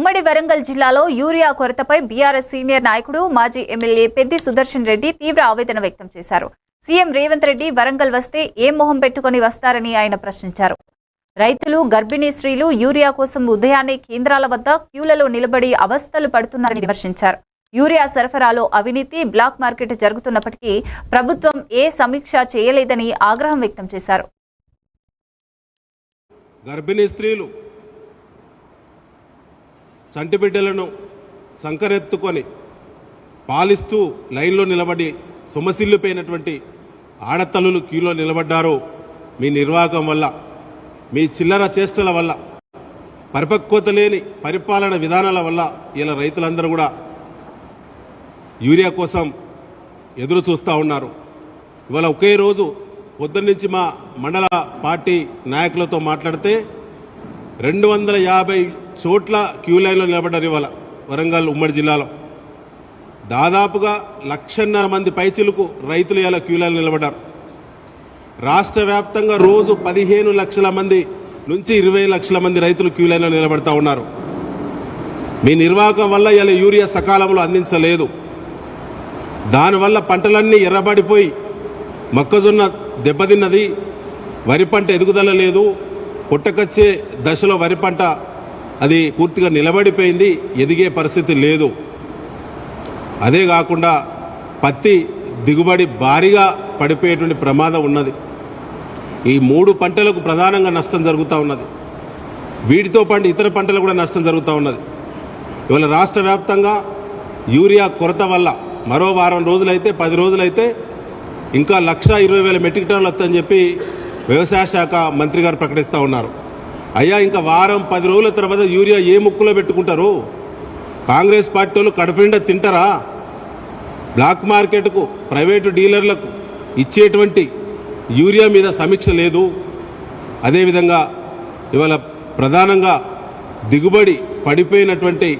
ఉమ్మడి వరంగల్ జిల్లాలో urea కొరతపై BRS senior నాయకుడు మాజీ ఎమ్మెల్యే పెద్ది సుదర్శన్ రెడ్డి తీవ్ర ఆవేదన వ్యక్తం చేశారు. సీఎం రేవంత్ రెడ్డి వరంగల్ వస్తే ఏం మొహం పెట్టుకుని వస్తారని ఆయన ప్రశ్నించారు. రైతులు గర్భిణీ స్త్రీలు యూరియా కోసం ఉదయాన్నే కేంద్రాల వద్ద క్యూలలో నిలబడి అవస్థలు పడుతున్నారని విమర్శించారు. యూరియా సరఫరాలో అవినీతి బ్లాక్ మార్కెట్ జరుగుతున్నప్పటికీ ప్రభుత్వం ఏ సమీక్ష చేయలేదని ఆగ్రహం వ్యక్తం చేశారు. గర్భిణీ స్త్రీలు చంటిబిడ్డలను సంకరెత్తుకొని పాలిస్తూ లైన్లో నిలబడి సొమసిల్లిపోయినటువంటి ఆడతల్లులు క్యూలో నిలబడ్డారో మీ నిర్వాహకం వల్ల మీ చిల్లర చేష్టల వల్ల పరిపక్వత లేని పరిపాలన విధానాల వల్ల ఇలా రైతులందరూ కూడా యూరియా కోసం ఎదురు చూస్తూ ఉన్నారు. ఇవాళ ఒకే రోజు పొద్దున్నుంచి మా మండల పార్టీ నాయకులతో మాట్లాడితే రెండు వందల యాభై చోట్ల క్యూ లైన్లో నిలబడ్డారు ఇవాళ వరంగల్ ఉమ్మడి జిల్లాలో. దాదాపుగా లక్షన్నర మంది పైచిలకు రైతులు ఇలా క్యూ లైన్లో నిలబడ్డారు. రాష్ట్ర వ్యాప్తంగా రోజు పదిహేను లక్షల మంది నుంచి ఇరవై లక్షల మంది రైతులు క్యూ లైన్లో నిలబడతా ఉన్నారు. మీ నిర్వాహకం వల్ల ఇలా యూరియా సకాలంలో అందించలేదు. దానివల్ల పంటలన్నీ ఎర్రబడిపోయి మొక్కజొన్న దెబ్బతిన్నది వరి పంట ఎదుగుదల లేదు పుట్టకొచ్చే దశలో వరి పంట అది పూర్తిగా నిలబడిపోయింది ఎదిగే పరిస్థితి లేదు. అదే కాకుండా పత్తి దిగుబడి భారీగా పడిపోయేటువంటి ప్రమాదం ఉన్నది. ఈ మూడు పంటలకు ప్రధానంగా నష్టం జరుగుతూ ఉన్నది. వీటితో పాటు ఇతర పంటలకు కూడా నష్టం జరుగుతూ ఉన్నది. ఇవాళ రాష్ట్ర వ్యాప్తంగా యూరియా కొరత వల్ల మరో వారం రోజులైతే పది రోజులైతే ఇంకా లక్ష ఇరవై వేల మెట్రిక్ టన్నులు వస్తాయని చెప్పి వ్యవసాయ శాఖ మంత్రి గారు ప్రకటిస్తూ ఉన్నారు. అయ్యా ఇంకా వారం పది రోజుల తర్వాత యూరియా ఏ ముక్కులో పెట్టుకుంటారు? కాంగ్రెస్ పార్టీ వాళ్ళు కడుపు తింటారా? బ్లాక్ మార్కెట్కు ప్రైవేటు డీలర్లకు ఇచ్చేటువంటి యూరియా మీద సమీక్ష లేదు. అదేవిధంగా ఇవాళ ప్రధానంగా దిగుబడి పడిపోయినటువంటి